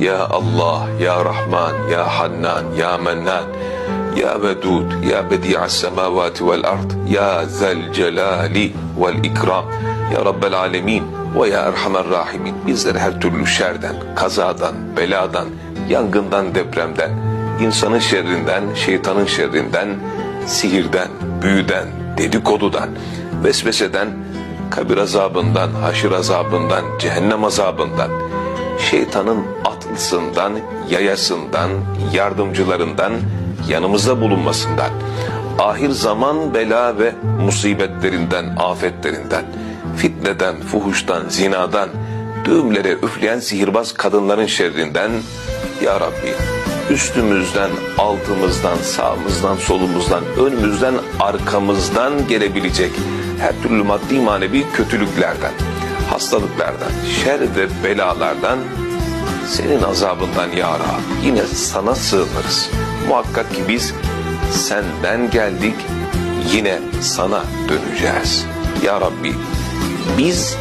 Ya Allah, Ya Rahman, Ya Hannan, Ya Mennan, Ya Vedud, Ya Bedi'as semavati vel ard, Ya Zel Celali vel İkram, Ya Rabbel Alemin ve Ya Erhamer Rahimin. Bizleri her türlü şerden, kazadan, beladan, yangından, depremden, insanın şerrinden, şeytanın şerrinden, sihirden, büyüden, dedikodudan, vesveseden, kabir azabından, haşir azabından, cehennem azabından, şeytanın atlısından, yayasından, yardımcılarından, yanımızda bulunmasından, ahir zaman bela ve musibetlerinden, afetlerinden, fitneden, fuhuştan, zinadan, düğümlere üfleyen sihirbaz kadınların şerrinden, Ya Rabbi üstümüzden, altımızdan, sağımızdan, solumuzdan, önümüzden, arkamızdan gelebilecek her türlü maddi manevi kötülüklerden, hastalıklardan, şer ve belalardan, senin azabından ya Rab, yine sana sığınırız. Muhakkak ki biz senden geldik, yine sana döneceğiz. Ya Rabbi, biz